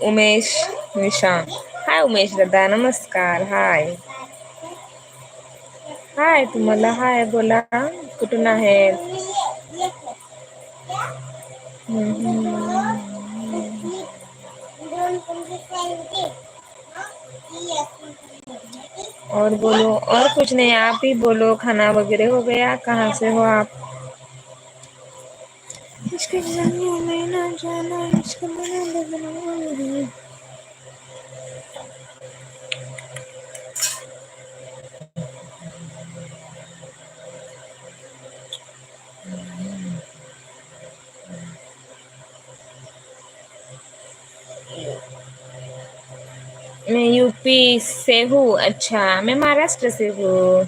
उमेश निशांत हाय उमेश दादा, नमस्कार, हाय। हाय तुम्हाला, हाय बोला, कुठून आहे और बोलो, और कुछ नहीं, आप ही बोलो, खाना वगैरह हो गया, कहाँ से हो आप? इश्क जाने में ना जाना इश्क में लगना मैं यूपी से हूँ। अच्छा मैं महाराष्ट्र से हूँ।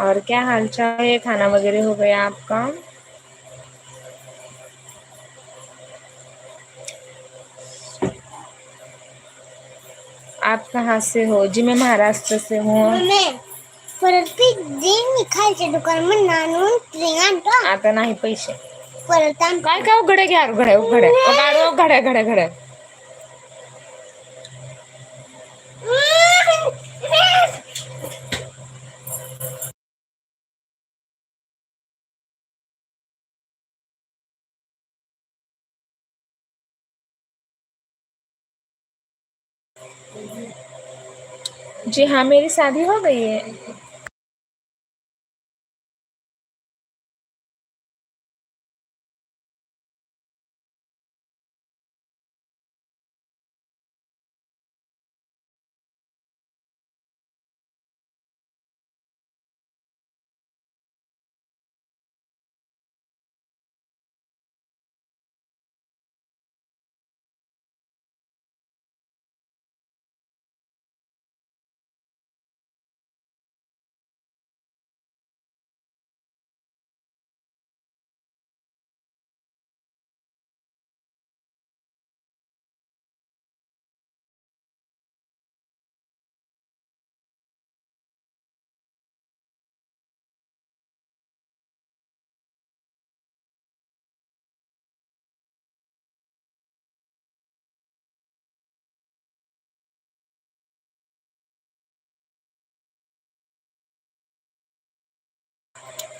और क्या हाल चाल है? खाना वगैरह हो गया आपका? आप कहाँ से हो? जी मैं महाराष्ट्र से हूँ। परत जे मी खायच्या दुकानामध्ये नाणून ट्रेन आता नहीं पैसे। परत काय काय उघड्या घ्या उघड्या उघड्या उघड्या घड्या घड्या जी हाँ मेरी शादी हो गई है।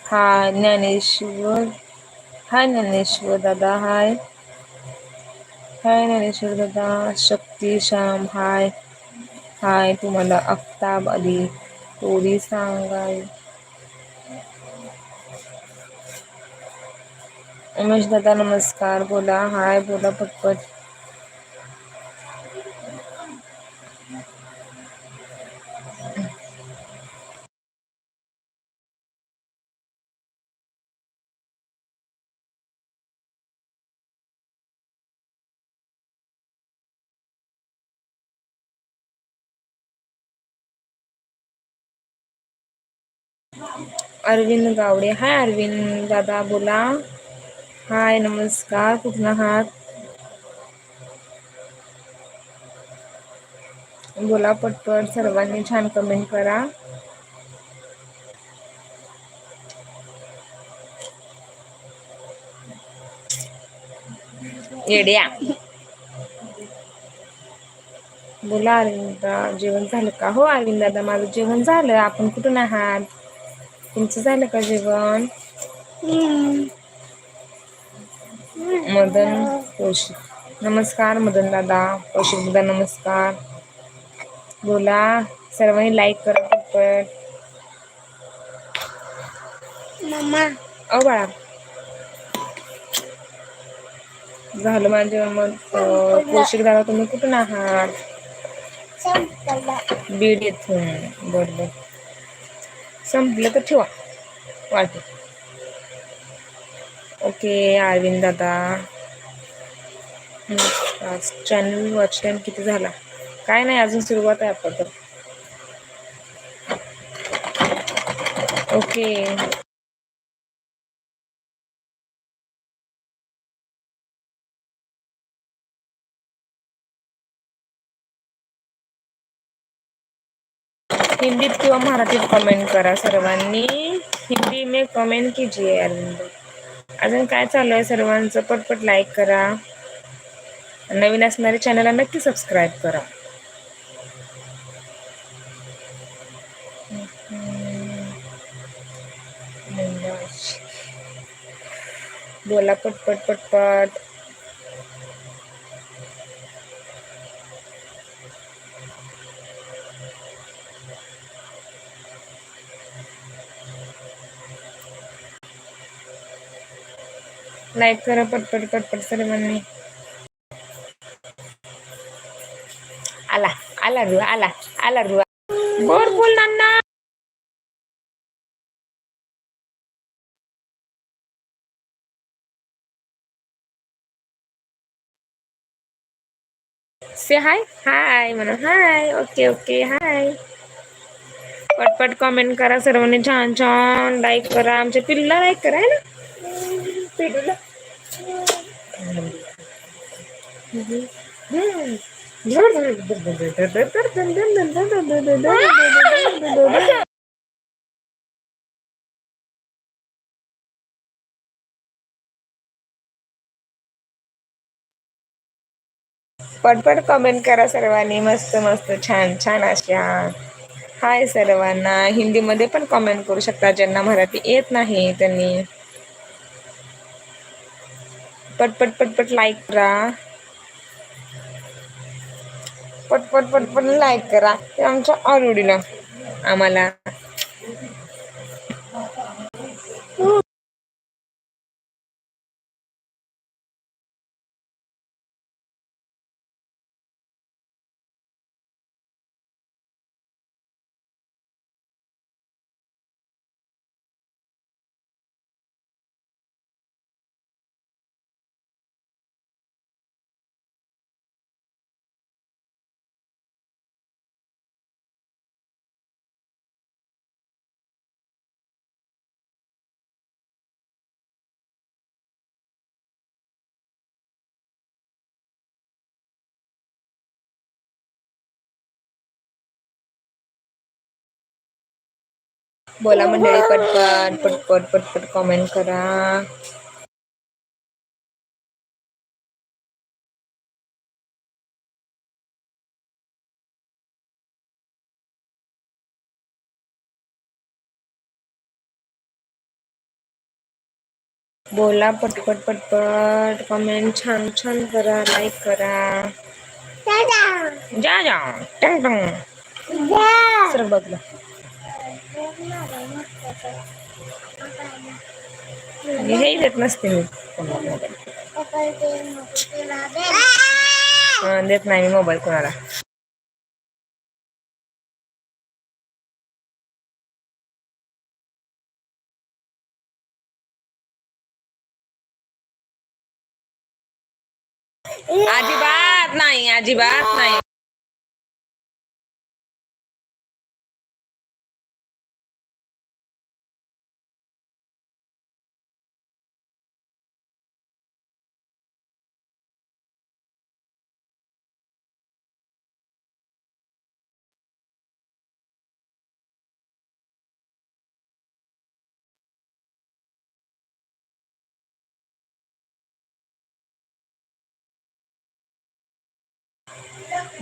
हाय ज्ञानेश्वर हाय ज्ञानेश्वर दादा हाय हाय ज्ञानेश्वर दादा शक्ती श्याम हाय हाय तुम्हाला आफ्ताब अली थोडी सांगाय उमेश दादा नमस्कार बोला हाय बोला पटपट अरविंद गावडे. हाय अरविंद दादा बोला. हाय नमस्कार. कुठून आहात? बोला पटपट. सर्वांनी छान कमेंट करा. येड्या. बोला अरविंदा जेवण झालं का? हो अरविंद दादा माझं जेवण झालं. आपण कुठून आहात? तुमचं झालं का जेवण? मदन कौशिक. नमस्कार मदन दादा कौशिक दादा नमस्कार. बोला सर्वांनी लाईक करा पटपट. मम्मा बाळा. झालं माझं मग. कौशिक दादा तुम्ही कुठून आहात? बीड येथून. बरं बरं. संपलं तर ठेवा. वाटे ओके अरविंद दादा. चॅनल वॉच टाईम किती झाला? काय नाही अजून सुरुवात आहे आपण तर ओके. हिंदीत किंवा मराठीत कमेंट करा सर्वांनी. हिंदी में कमेंट कीजिए अरविंद. अजून काय चालू आहे सर्वांचं? पटपट लाईक करा. नवीन असणाऱ्या चॅनलला नक्की सबस्क्राईब करा. बोला पटपट पटपट. लाईक करा पटपट पटपट सर्वांनी आला आला रू आला आला रू बोल बोल नाना से हाय हाय म्हणा हाय ओके ओके हाय पटपट कमेंट करा, सर्वांनी छान छान लाईक करा. आमच्या पिल्लूला लाईक करा, है ना? पिल्लूला पटपट कमेंट करा सर्वांनी. मस्त मस्त, छान छान अशा. हाय सर्वांना. हिंदीमध्ये पण कमेंट करू शकता ज्यांना मराठी येत नाही त्यांनी. पटपट पटपट लाईक करा. पटपट पटपट लाईक करा. ते आमच्या आवडीला आम्हाला. बोला मंडळी पटपट पटपट पटपट कमेंट करा. बोला पटपट पटपट. कमेंट छान छान करा लाईक करा. जा जा टंग टंग. जा. सर बघलं हे देत नसते मी. देत नाही मी मोबाईल कोणाला. अजिबात नाही अजिबात नाही.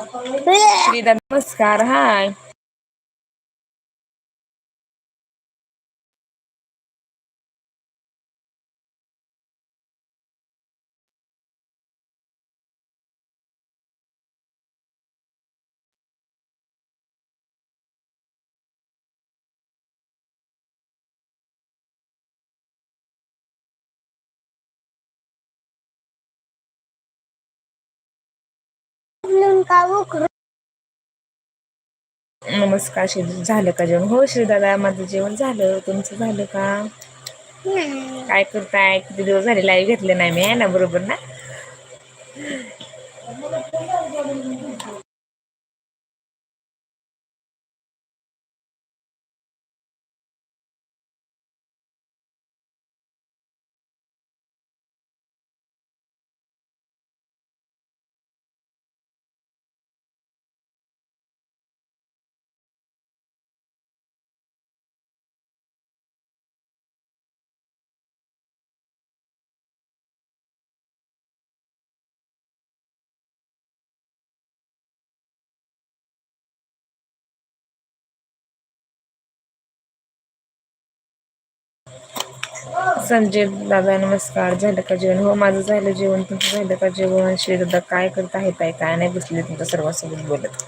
श्रीदा नमस्कार हाय नमस्कार श्री झालं का जेवण? हो श्री दादा माझं जेवण झालं. तुमचं झालं का? काय करताय? किती दिवस झाले लाईव्ह घेतले नाही मी आहे ना? बरोबर ना? संजय दादा नमस्कार. झालं का जेवण? हो माझं झालं जेवण. तुमचं झालं का जेवण? श्रीदा काय करत आहेत काय काय नाही बसले तुमच्या सर्वांसोबत बोलत.